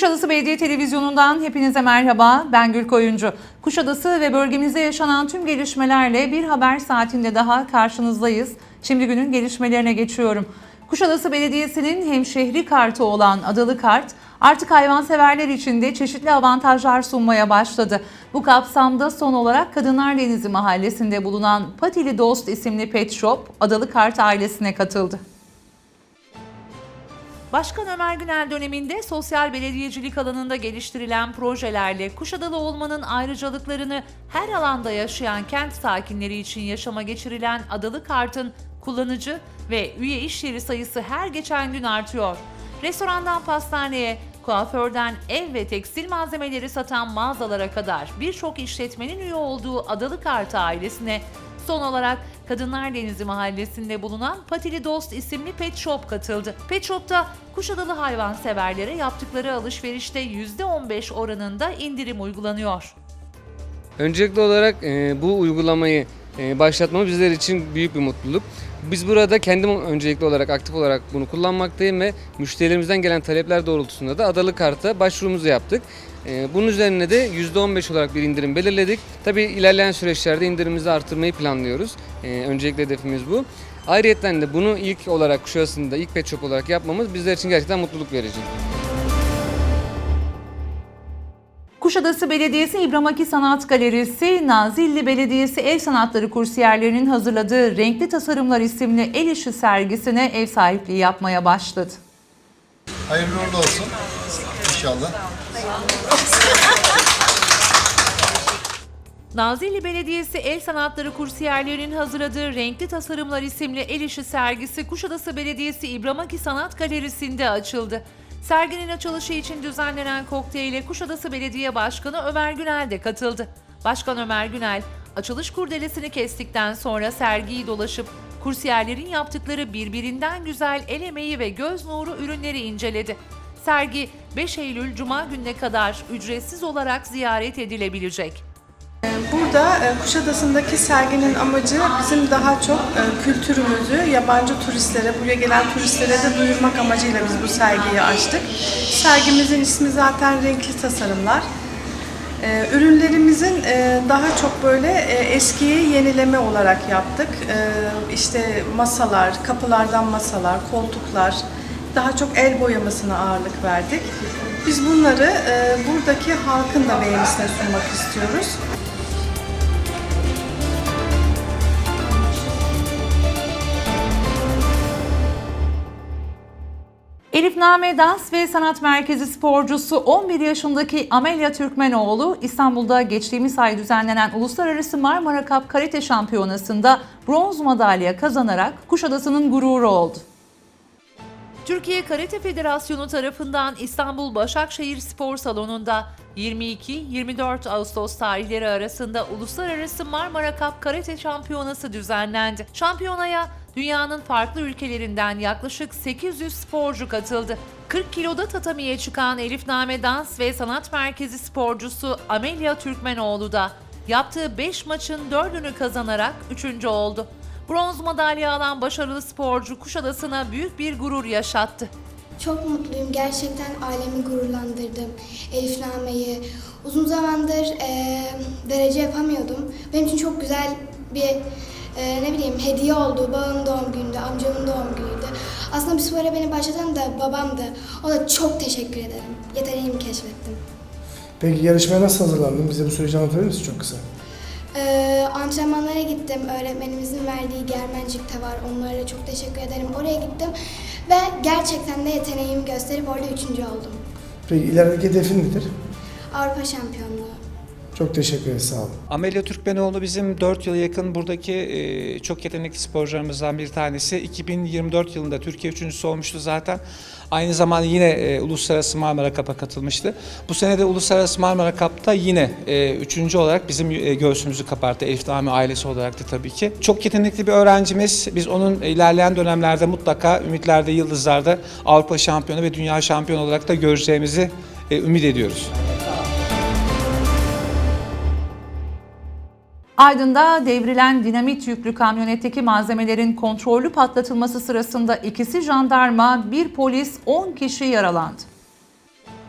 Kuşadası Belediye Televizyonu'ndan hepinize merhaba. Ben Gül Koyuncu. Kuşadası ve bölgemizde yaşanan tüm gelişmelerle bir haber saatinde daha karşınızdayız. Şimdi günün gelişmelerine geçiyorum. Kuşadası Belediyesi'nin hemşehri kartı olan Adalı Kart artık hayvanseverler için de çeşitli avantajlar sunmaya başladı. Bu kapsamda son olarak Kadınlar Denizi Mahallesi'nde bulunan Patili Dost isimli pet shop Adalı Kart ailesine katıldı. Başkan Ömer Günel döneminde sosyal belediyecilik alanında geliştirilen projelerle Kuşadalı olmanın ayrıcalıklarını her alanda yaşayan kent sakinleri için yaşama geçirilen Adalı Kart'ın kullanıcı ve üye iş yeri sayısı her geçen gün artıyor. Restorandan pastaneye, kuaförden ev ve tekstil malzemeleri satan mağazalara kadar birçok işletmenin üye olduğu Adalı Kart ailesine Son olarak Kadınlar Denizi Mahallesi'nde bulunan Patili Dost isimli pet shop katıldı. Pet shop'ta Kuşadalı hayvanseverlere yaptıkları alışverişte %15 oranında indirim uygulanıyor. Öncelikli olarak e, bu uygulamayı e, başlatmamız bizler için büyük bir mutluluk. Biz burada kendim öncelikli olarak aktif olarak bunu kullanmaktayım ve müşterilerimizden gelen talepler doğrultusunda da Adalı Kart'a başvurumuzu yaptık. E, bunun üzerine de %15 olarak bir indirim belirledik. Tabii ilerleyen süreçlerde indirimimizi artırmayı planlıyoruz. E, öncelikli hedefimiz bu. Ayrıca de bunu ilk olarak Kuşadası'nda ilk pet shop olarak yapmamız bizler için gerçekten mutluluk verici. Kuşadası Belediyesi İbramaki Sanat Galerisi, Nazilli Belediyesi El Sanatları kursiyerlerinin hazırladığı Renkli Tasarımlar isimli el işi sergisine ev sahipliği yapmaya başladı. Hayırlı uğurlu olsun. İnşallah. Nazilli Belediyesi El Sanatları kursiyerlerinin hazırladığı Renkli Tasarımlar isimli el işi sergisi Kuşadası Belediyesi İbramaki Sanat Galerisi'nde açıldı. Serginin açılışı için düzenlenen kokteyle Kuşadası Belediye Başkanı Ömer Günel de katıldı. Başkan Ömer Günel, açılış kurdelesini kestikten sonra sergiyi dolaşıp kursiyerlerin yaptıkları birbirinden güzel el emeği ve göz nuru ürünleri inceledi. Sergi 5 Eylül Cuma gününe kadar ücretsiz olarak ziyaret edilebilecek. Burada e, Kuşadası'ndaki serginin amacı bizim daha çok e, kültürümüzü yabancı turistlere, buraya gelen turistlere de duyurmak amacıyla biz bu sergiyi açtık. Sergimizin ismi zaten Renkli Tasarımlar. E, Ürünlerimizin daha çok böyle eskiyi yenileme olarak yaptık. İşte masalar, kapılardan masalar, koltuklar, daha çok el boyamasına ağırlık verdik. Biz bunları buradaki halkın da beğenisine sunmak istiyoruz. Elifname Dans ve Sanat Merkezi sporcusu 11 yaşındaki Amelia Türkmenoğlu İstanbul'da geçtiğimiz ay düzenlenen Uluslararası Marmara Cup Karate Şampiyonası'nda bronz madalya kazanarak Kuşadası'nın gururu oldu. Türkiye Karate Federasyonu tarafından İstanbul Başakşehir Spor Salonu'nda 22-24 Ağustos tarihleri arasında Uluslararası Marmara Cup Karate Şampiyonası düzenlendi. Şampiyonaya dünyanın farklı ülkelerinden yaklaşık 800 sporcu katıldı. 40 kiloda tatamiye çıkan Elifname Dans ve Sanat Merkezi sporcusu Amelia Türkmenoğlu da yaptığı 5 maçın 4'ünü kazanarak 3. oldu. Bronz madalya alan başarılı sporcu Kuşadası'na büyük bir gurur yaşattı. Çok mutluyum. Gerçekten ailemi gururlandırdım. Elifname'yi. Uzun zamandır eee, derece yapamıyordum. Benim için çok güzel bir eee, ne bileyim hediye oldu. Babamın doğum günüydü, amcamın doğum günüydü. Aslında bu spora beni başlatan da babamdı. Ona çok teşekkür ederim. Yeteneğimi keşfettim. Peki yarışmaya nasıl hazırlandın? Bize bu süreci anlatabilir misin çok kısa? Eee, antrenmanlara gittim. Öğretmenimizin verdiği Germencik'te var. Onlara çok teşekkür ederim. Oraya gittim ve gerçekten de yeteneğimi gösterip orada üçüncü oldum. Peki ilerideki hedefin nedir? Avrupa şampiyonluğu. Çok teşekkür ederiz, sağ olun. Amelia Türkmenoğlu bizim 4 yıla yakın buradaki e, çok yetenekli sporcularımızdan bir tanesi. 2024 yılında Türkiye üçüncüsü olmuştu zaten. Aynı zamanda yine e, Uluslararası Marmara Cup'a katılmıştı. Bu sene de Uluslararası Marmara Cup'ta yine e, üçüncü olarak bizim e, göğsümüzü kaparttı. Elif Nami ailesi olarak da tabii ki. Çok yetenekli bir öğrencimiz. Biz onun ilerleyen dönemlerde mutlaka Ümitlerde, Yıldızlar'da Avrupa şampiyonu ve dünya şampiyonu olarak da göreceğimizi e, ümit ediyoruz. Aydın'da devrilen dinamit yüklü kamyonetteki malzemelerin kontrollü patlatılması sırasında ikisi jandarma, bir polis, 10 kişi yaralandı.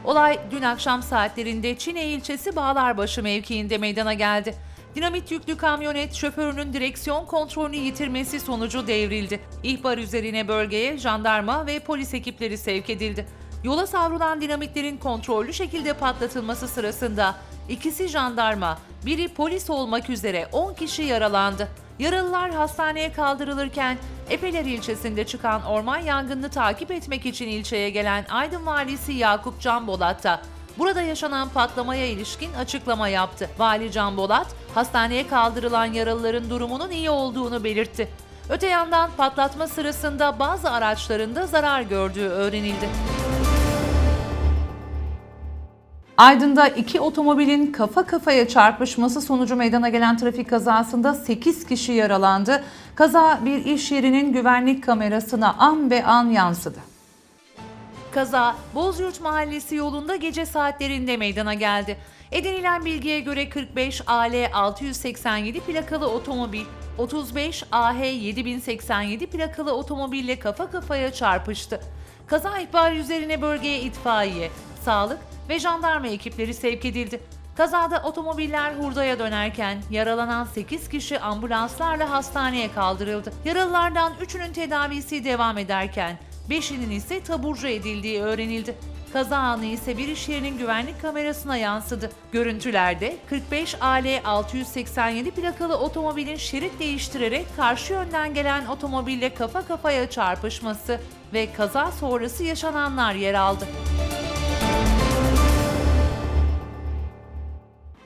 Olay dün akşam saatlerinde Çine ilçesi Bağlarbaşı mevkiinde meydana geldi. Dinamit yüklü kamyonet şoförünün direksiyon kontrolünü yitirmesi sonucu devrildi. İhbar üzerine bölgeye jandarma ve polis ekipleri sevk edildi. Yola savrulan dinamitlerin kontrollü şekilde patlatılması sırasında ikisi jandarma, biri polis olmak üzere 10 kişi yaralandı. Yaralılar hastaneye kaldırılırken Epeler ilçesinde çıkan orman yangınını takip etmek için ilçeye gelen Aydın Valisi Yakup Can Bolat da burada yaşanan patlamaya ilişkin açıklama yaptı. Vali Can Bolat, hastaneye kaldırılan yaralıların durumunun iyi olduğunu belirtti. Öte yandan patlatma sırasında bazı araçlarında zarar gördüğü öğrenildi. Aydın'da iki otomobilin kafa kafaya çarpışması sonucu meydana gelen trafik kazasında 8 kişi yaralandı. Kaza bir iş yerinin güvenlik kamerasına an be an yansıdı. Kaza Bozyurt Mahallesi yolunda gece saatlerinde meydana geldi. Edinilen bilgiye göre 45 AL 687 plakalı otomobil 35 AH 7087 plakalı otomobille kafa kafaya çarpıştı. Kaza ihbarı üzerine bölgeye itfaiye, sağlık ve jandarma ekipleri sevk edildi. Kazada otomobiller hurdaya dönerken yaralanan 8 kişi ambulanslarla hastaneye kaldırıldı. Yaralılardan 3'ünün tedavisi devam ederken 5'inin ise taburcu edildiği öğrenildi. Kaza anı ise bir iş yerinin güvenlik kamerasına yansıdı. Görüntülerde 45 AL 687 plakalı otomobilin şerit değiştirerek karşı yönden gelen otomobille kafa kafaya çarpışması ve kaza sonrası yaşananlar yer aldı.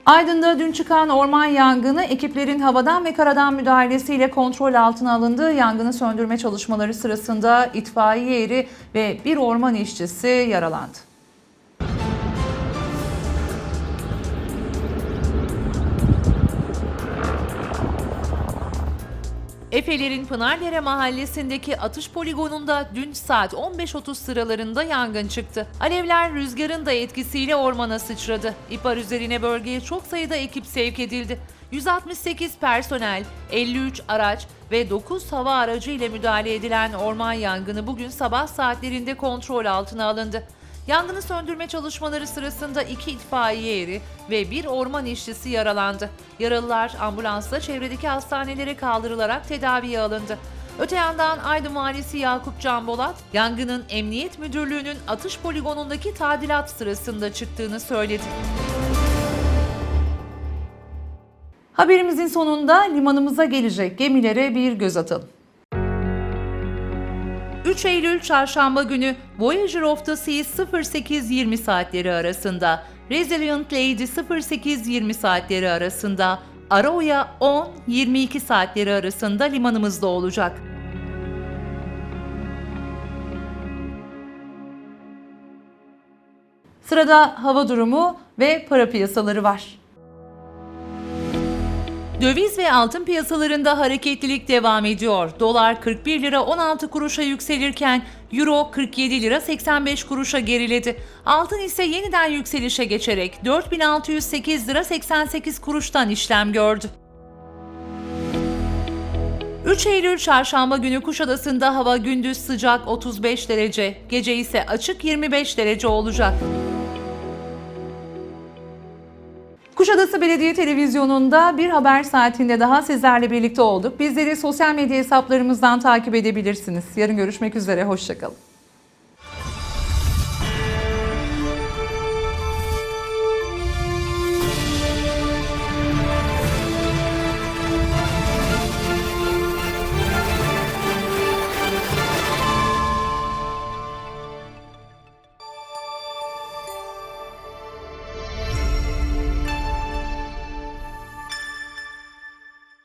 Aydın'da dün çıkan orman yangını ekiplerin havadan ve karadan müdahalesiyle kontrol altına alındı. Yangını söndürme çalışmaları sırasında itfaiye eri ve bir orman işçisi yaralandı. Efelerin Pınardere mahallesindeki atış poligonunda dün saat 15.30 sıralarında yangın çıktı. Alevler rüzgarın da etkisiyle ormana sıçradı. İhbar üzerine bölgeye çok sayıda ekip sevk edildi. 168 personel, 53 araç ve 9 hava aracı ile müdahale edilen orman yangını bugün sabah saatlerinde kontrol altına alındı. Yangını söndürme çalışmaları sırasında iki itfaiye eri ve bir orman işçisi yaralandı. Yaralılar ambulansla çevredeki hastanelere kaldırılarak tedaviye alındı. Öte yandan Aydın Valisi Yakup Can Bolat, yangının Emniyet Müdürlüğü'nün atış poligonundaki tadilat sırasında çıktığını söyledi. Haberimizin sonunda limanımıza gelecek gemilere bir göz atalım. 3 Eylül Çarşamba günü Voyager of the Seas 08.20 saatleri arasında, Resilient Lady 08.20 saatleri arasında, Aroya 10.22 saatleri arasında limanımızda olacak. Sırada hava durumu ve para piyasaları var. Döviz ve altın piyasalarında hareketlilik devam ediyor. Dolar 41 lira 16 kuruşa yükselirken Euro 47 lira 85 kuruşa geriledi. Altın ise yeniden yükselişe geçerek 4608 lira 88 kuruştan işlem gördü. 3 Eylül Çarşamba günü Kuşadası'nda hava gündüz sıcak 35 derece, gece ise açık 25 derece olacak. Kuşadası Belediye Televizyonu'nda bir haber saatinde daha sizlerle birlikte olduk. Bizleri sosyal medya hesaplarımızdan takip edebilirsiniz. Yarın görüşmek üzere, hoşçakalın.